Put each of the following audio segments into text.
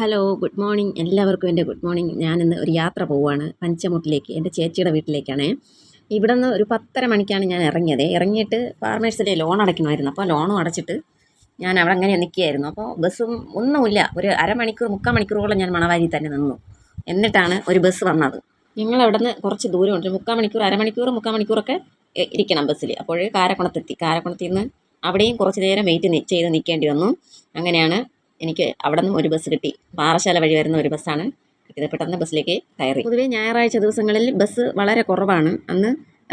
Hello good morning എല്ലാവർക്കും എന്റെ good morning ഞാനിന്ന് ഒരു യാത്ര പോവുകയാണ്. പഞ്ചമുട്ടിലേക്ക് എന്റെ ചേച്ചിയുടെ വീട്ടിലേക്കാണ്. ഇവിടെ നിന്ന് ഒരു പത്തര മണിക്കാണ് ഞാൻ ഇറങ്ങിയത്. ഇറങ്ങിയിട്ട് ഫാർമേഴ്സിന്റെ ലോൺ അടയ്ക്കണമായിരുന്നു. അപ്പോൾ ലോണും അടച്ചിട്ട് ഞാൻ അവിടെ അങ്ങനെ നിൽക്കുകയായിരുന്നു. അപ്പോൾ ബസ്സും ഒന്നുമില്ല. ഒരു അരമണിക്കൂർ മുക്കാൽ മണിക്കൂറോളം ഞാൻ മണവാരി തന്നെ നിന്നു. എന്നിട്ടാണ് ഒരു ബസ് വന്നത്. ഞങ്ങൾ അവിടെ നിന്ന് കുറച്ച് ദൂരമുണ്ട്. മുക്കാൽ മണിക്കൂർ അരമണിക്കൂർ മുക്കാൽ മണിക്കൂറൊക്കെ ഇരിക്കണം ബസ്സിൽ. അപ്പോൾ കാരക്കുണത്തെത്തി കാരക്കുണത്തിൽ നിന്ന് അവിടെയും കുറച്ച് നേരം വെയിറ്റ് ചെയ്ത് നിൽക്കേണ്ടി വന്നു. അങ്ങനെയാണ് എനിക്ക് അവിടെ നിന്നും ഒരു ബസ് കിട്ടി. പാറശാല വഴി വരുന്ന ഒരു ബസ്സാണ്. കിട്ടിയത് പെട്ടെന്ന് ബസ്സിലേക്ക് കയറി. പൊതുവേ ഞായറാഴ്ച ദിവസങ്ങളിൽ ബസ് വളരെ കുറവാണ്. അന്ന്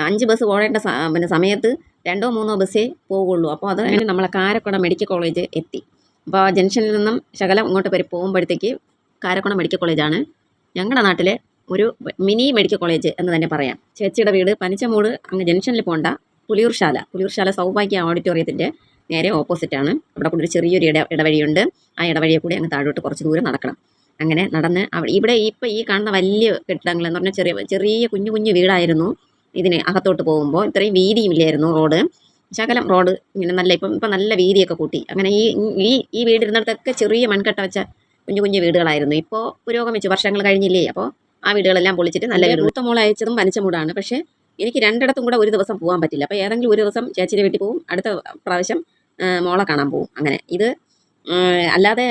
അഞ്ച് ബസ് ഓടേണ്ട പിന്നെ സമയത്ത് രണ്ടോ മൂന്നോ ബസ്സേ പോവുള്ളൂ. അപ്പോൾ അത് നമ്മളെ കാരക്കുട മെഡിക്കൽ കോളേജ് എത്തി. അപ്പോൾ ജംഗ്ഷനിൽ നിന്നും ശകലം ഇങ്ങോട്ട് വരെ പോകുമ്പോഴത്തേക്ക് കാരക്കുട മെഡിക്കൽ കോളേജാണ്. ഞങ്ങളുടെ നാട്ടിലെ ഒരു മിനി മെഡിക്കൽ കോളേജ് എന്ന് തന്നെ പറയാം. ചേച്ചിയുടെ വീട് പനിച്ചമൂട് അങ്ങ് ജംഗ്ഷനിൽ പോകണ്ട പുലിയൂർശാല. പുലിയൂർശാല സൗഭാഗ്യ ഓഡിറ്റോറിയത്തിന്റെ നേരെ ഓപ്പോസിറ്റാണ് അവിടെ കൂടി ഒരു ചെറിയൊരു ഇട ഇടവഴിയുണ്ട്. ആ ഇടവഴിയെ കൂടി അങ്ങ് താഴോട്ട് കുറച്ച് ദൂരം നടക്കണം. അങ്ങനെ നടന്ന് ഇവിടെ ഇപ്പോൾ ഈ കാണുന്ന വലിയ കെട്ടിടങ്ങൾ എന്ന് പറഞ്ഞാൽ ചെറിയ ചെറിയ കുഞ്ഞു കുഞ്ഞു വീടായിരുന്നു. ഇതിന് അകത്തോട്ട് പോകുമ്പോൾ ഇത്രയും വീതിയും ഇല്ലായിരുന്നു റോഡ് ശകലം റോഡ് ഇങ്ങനെ നല്ല ഇപ്പം ഇപ്പം നല്ല വീതിയൊക്കെ കൂട്ടി. അങ്ങനെ ഈ ഈ ഈ വീടിരുന്നിടത്തൊക്കെ ചെറിയ മൺകട്ട വെച്ച കുഞ്ഞു കുഞ്ഞു വീടുകളായിരുന്നു. ഇപ്പോൾ പുരോഗമിച്ചു. വർഷങ്ങൾ കഴിഞ്ഞില്ലേ? അപ്പോൾ ആ വീടുകളെല്ലാം പൊളിച്ചിട്ട് നല്ല വീട്. മൂത്ത മോൾ അയച്ചതും പനച്ചമൂടാണ് പക്ഷേ എനിക്ക് രണ്ടിടത്തും കൂടെ ഒരു ദിവസം പോകാൻ പറ്റില്ല. അപ്പോൾ ഏതെങ്കിലും ഒരു ദിവസം ചേച്ചിയുടെ വീട്ടിൽ പോകും അടുത്ത പ്രാവശ്യം മോളെ കാണാൻ പോകും അങ്ങനെ. ഇത് അല്ലാതെ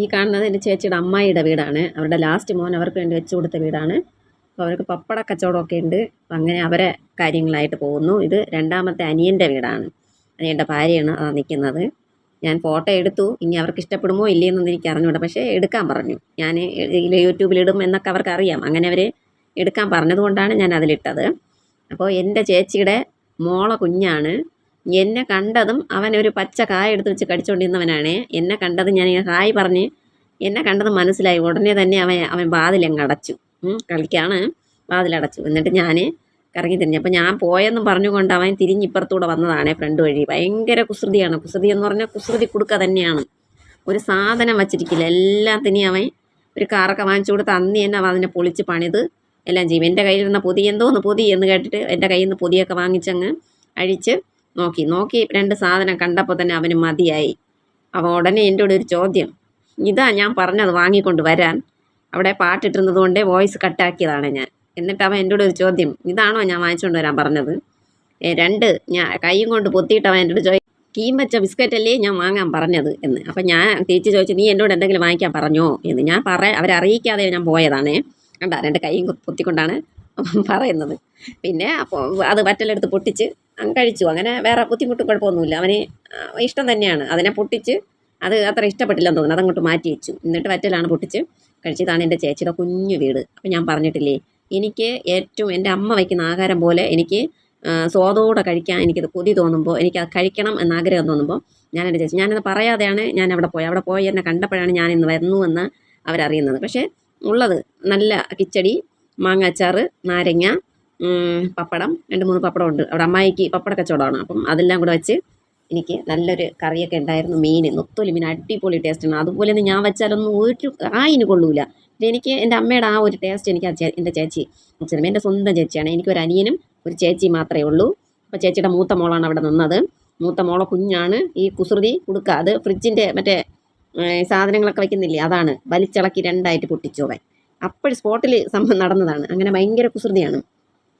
ഈ കാണുന്നത് എന്റെ ചേച്ചിയുടെ അമ്മായിയുടെ വീടാണ്. അവരുടെ ലാസ്റ്റ് മോൻ അവർക്ക് വേണ്ടി വെച്ചു കൊടുത്ത വീടാണ്. അപ്പോൾ അവർക്ക് പപ്പട കച്ചവടമൊക്കെ ഉണ്ട്. അങ്ങനെ അവരെ കാര്യങ്ങളായിട്ട് പോകുന്നു. ഇത് രണ്ടാമത്തെ അനിയന്റെ വീടാണ്. അനിയന്റെ ഭാര്യയാണ് ആ നിൽക്കുന്നത് ഞാൻ ഫോട്ടോ എടുത്തു. ഇനി അവർക്ക് ഇഷ്ടപ്പെടുമോ ഇല്ലയെന്നൊന്നും എനിക്ക് അറിഞ്ഞൂടാ. പക്ഷേ എടുക്കാൻ പറഞ്ഞു. ഞാൻ യൂട്യൂബിലിടും എന്നൊക്കെ അവർക്ക് അറിയാം. അങ്ങനെ അവർ എടുക്കാൻ പറഞ്ഞതുകൊണ്ടാണ് ഞാൻ അതിലിട്ടത്. അപ്പോൾ എന്റെ ചേച്ചിയുടെ മോളെ കുഞ്ഞാണ്. എന്നെ കണ്ടതും അവൻ ഒരു പച്ച കായ എടുത്ത് വെച്ച് കടിച്ചുകൊണ്ടിരുന്നവനാണ് എന്നെ കണ്ടതും ഞാൻ ഹായ് പറഞ്ഞ് എന്നെ കണ്ടത് മനസ്സിലായി. ഉടനെ തന്നെ അവൻ അവൻ വാതിലങ്ങ് അടച്ചു. കളിക്കാണ്. വാതിലടച്ചു എന്നിട്ട് ഞാൻ കറങ്ങി തിരിഞ്ഞു. അപ്പോൾ ഞാൻ പോയെന്ന് പറഞ്ഞുകൊണ്ട് അവൻ തിരിഞ്ഞിപ്പുറത്തൂടെ വന്നതാണ് ഫ്രണ്ട് വഴി. ഭയങ്കര കുസൃതിയാണ്. കുസൃതി എന്ന് പറഞ്ഞാൽ കുസൃതി കൊടുക്ക തന്നെയാണ്. ഒരു സാധനം വച്ചിരിക്കില്ല. എല്ലാത്തിനെയും അവൻ ഒരു കാറൊക്കെ വാങ്ങിച്ചു കൊടുത്ത് അന്ന് തന്നെ അവൻ അതിനെ പൊളിച്ച് പണിത് എല്ലാം ചെയ്യും. എന്റെ കയ്യിലിരുന്ന പൊതി എന്തോന്ന് പൊതി എന്ന് കേട്ടിട്ട് എന്റെ കയ്യിൽ നിന്ന് പൊതിയൊക്കെ വാങ്ങിച്ചങ്ങ് അഴിച്ച് നോക്കി നോക്കി രണ്ട് സാധനം കണ്ടപ്പോൾ തന്നെ അവന് മതിയായി. അവൻ ഉടനെ എന്റെ കൂടെ ഒരു ചോദ്യം. ഇതാ ഞാൻ പറഞ്ഞത് വാങ്ങിക്കൊണ്ട് വരാൻ. അവിടെ പാട്ടിട്ടിരുന്നത് കൊണ്ടേ വോയിസ് കട്ടാക്കിയതാണ് ഞാൻ. എന്നിട്ട് അവൻ എന്റെ കൂടെ ഒരു ചോദ്യം ഇതാണോ ഞാൻ വാങ്ങിച്ചുകൊണ്ട് വരാൻ പറഞ്ഞത്? രണ്ട് ഞാൻ കൈയും കൊണ്ട് പൊത്തിയിട്ട് അവൻ എന്റെ ചോദിച്ചു കീം വെച്ച ബിസ്ക്കറ്റ് അല്ലേ ഞാൻ വാങ്ങാൻ പറഞ്ഞത് എന്ന്. അപ്പം ഞാൻ തിരിച്ച് ചോദിച്ചു നീ എന്നോട് എന്തെങ്കിലും വാങ്ങിക്കാൻ പറഞ്ഞോ എന്ന്. ഞാൻ പറ അവരറിയിക്കാതെ ഞാൻ പോയതാണേ. കണ്ട രണ്ട് കൈയും പൊത്തിക്കൊണ്ടാണ് പറയുന്നത്. പിന്നെ അപ്പോൾ അത് വറ്റലെടുത്ത് പൊട്ടിച്ച് കഴിച്ചു. അങ്ങനെ വേറെ ബുദ്ധിമുട്ടും കുഴപ്പമൊന്നുമില്ല. അവന് ഇഷ്ടം തന്നെയാണ്. അതിനെ പൊട്ടിച്ച് അത് അത്ര ഇഷ്ടപ്പെട്ടില്ലെന്ന് തോന്നുന്നു. അതങ്ങോട്ട് മാറ്റി വെച്ചു. എന്നിട്ട് വറ്റലാണ് പൊട്ടിച്ച് കഴിച്ചതാണ് എന്റെ ചേച്ചിയുടെ കുഞ്ഞു വീട്. അപ്പം ഞാൻ പറഞ്ഞിട്ടില്ലേ എനിക്ക് ഏറ്റവും എന്റെ അമ്മ വയ്ക്കുന്ന ആഹാരം പോലെ എനിക്ക് സ്വാദോടെ കഴിക്കാൻ എനിക്കത് കൊതി തോന്നുമ്പോൾ എനിക്കത് കഴിക്കണം എന്ന് ആഗ്രഹം തോന്നുമ്പോൾ ഞാൻ എന്റെ ചേച്ചി ഞാനത് പറയാതെയാണ് ഞാൻ അവിടെ പോയി അവിടെ പോയി എന്നെ കണ്ടപ്പോഴാണ് ഞാൻ ഇന്ന് വരുന്നു എന്ന് അവരറിയുന്നത്. പക്ഷേ ഉള്ളത് നല്ല കിച്ചടി മാങ്ങ അച്ചാറ് നാരങ്ങ പപ്പടം. രണ്ട് മൂന്ന് പപ്പടം ഉണ്ട് അവിടെ അമ്മായിക്ക് പപ്പട കച്ചവടമാണ്. അപ്പം അതെല്ലാം കൂടെ വെച്ച് എനിക്ക് നല്ലൊരു കറിയൊക്കെ ഉണ്ടായിരുന്നു. മീൻ നൊത്തൊലി മീൻ അടിപൊളി ടേസ്റ്റ് ആണ്. അതുപോലെ തന്നെ ഞാൻ വെച്ചാലൊന്നും ഒരു ആയിന് കൊള്ളൂല. എനിക്ക് എന്റെ അമ്മയുടെ ആ ഒരു ടേസ്റ്റ് എനിക്ക് എന്റെ ചേച്ചി അച്ഛനും എന്റെ സ്വന്തം ചേച്ചിയാണ്. എനിക്കൊരു അനിയനും ഒരു ചേച്ചി മാത്രമേ ഉള്ളൂ. അപ്പോൾ ചേച്ചിയുടെ മൂത്ത മോളാണ് അവിടെ നിന്നത്. മൂത്ത മോളെ കുഞ്ഞാണ് ഈ കുസൃതി കൊടുക്കുക അത് ഫ്രിഡ്ജിന്റെ മറ്റേ സാധനങ്ങളൊക്കെ വയ്ക്കുന്നില്ലേ അതാണ്. വലിച്ചിളക്കി രണ്ടായിട്ട് പൊട്ടിച്ചു അപ്പോഴും അപ്പോൾ സ്പോട്ടിൽ സംഭവം നടന്നതാണ്. അങ്ങനെ ഭയങ്കര കുസൃതിയാണ്.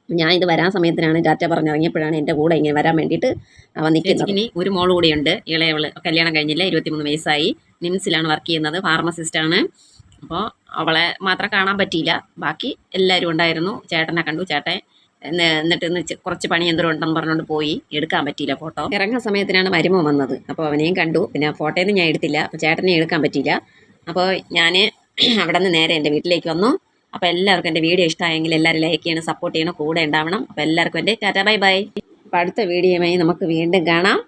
ഞാൻ ഇത് വരാൻ സമയത്തിനാണ് ടാറ്റ പറഞ്ഞിറങ്ങിയപ്പോഴാണ് എന്റെ കൂടെ ഇങ്ങനെ വരാൻ വേണ്ടിയിട്ട് അവൻ നിൽക്കുന്നത്. ഇനി ഒരു മോൾ കൂടിയുണ്ട്. ഇളയവൾ കല്യാണം കഴിഞ്ഞില്ല. ഇരുപത്തിമൂന്ന് വയസ്സായി. നിംസിലാണ് വർക്ക് ചെയ്യുന്നത്. ഫാർമസിസ്റ്റ് ആണ്. അപ്പോൾ അവളെ മാത്രം കാണാൻ പറ്റിയില്ല. ബാക്കി എല്ലാവരും ഉണ്ടായിരുന്നു. ചേട്ടനെ കണ്ടു. ചേട്ടൻ എന്നിട്ട് കുറച്ച് പണി എന്തോ ഉണ്ടെന്ന് പറഞ്ഞുകൊണ്ട് പോയി. എടുക്കാൻ പറ്റിയില്ല ഫോട്ടോ. ഇറങ്ങുന്ന സമയത്തിനാണ് വരുമോ വന്നത്. അപ്പോൾ അവനെയും കണ്ടു. പിന്നെ ഫോട്ടോയൊന്നും ഞാൻ എടുത്തില്ല. അപ്പോൾ ചേട്ടനെ എടുക്കാൻ പറ്റിയില്ല. അപ്പോൾ ഞാൻ അവിടെ നിന്ന് നേരെ എന്റെ വീട്ടിലേക്ക് വന്നു. അപ്പോൾ എല്ലാവർക്കും എന്റെ വീഡിയോ ഇഷ്ടമായെങ്കിൽ എല്ലാവരും ലൈക്ക് ചെയ്യണം സപ്പോർട്ട് ചെയ്യണം കൂടെ ഉണ്ടാവണം. അപ്പോൾ എല്ലാവർക്കും എന്റെ ടാറ്റാ ബൈ ബൈ അപ്പോൾ അടുത്ത വീഡിയോയുമായി നമുക്ക് വീണ്ടും കാണാം.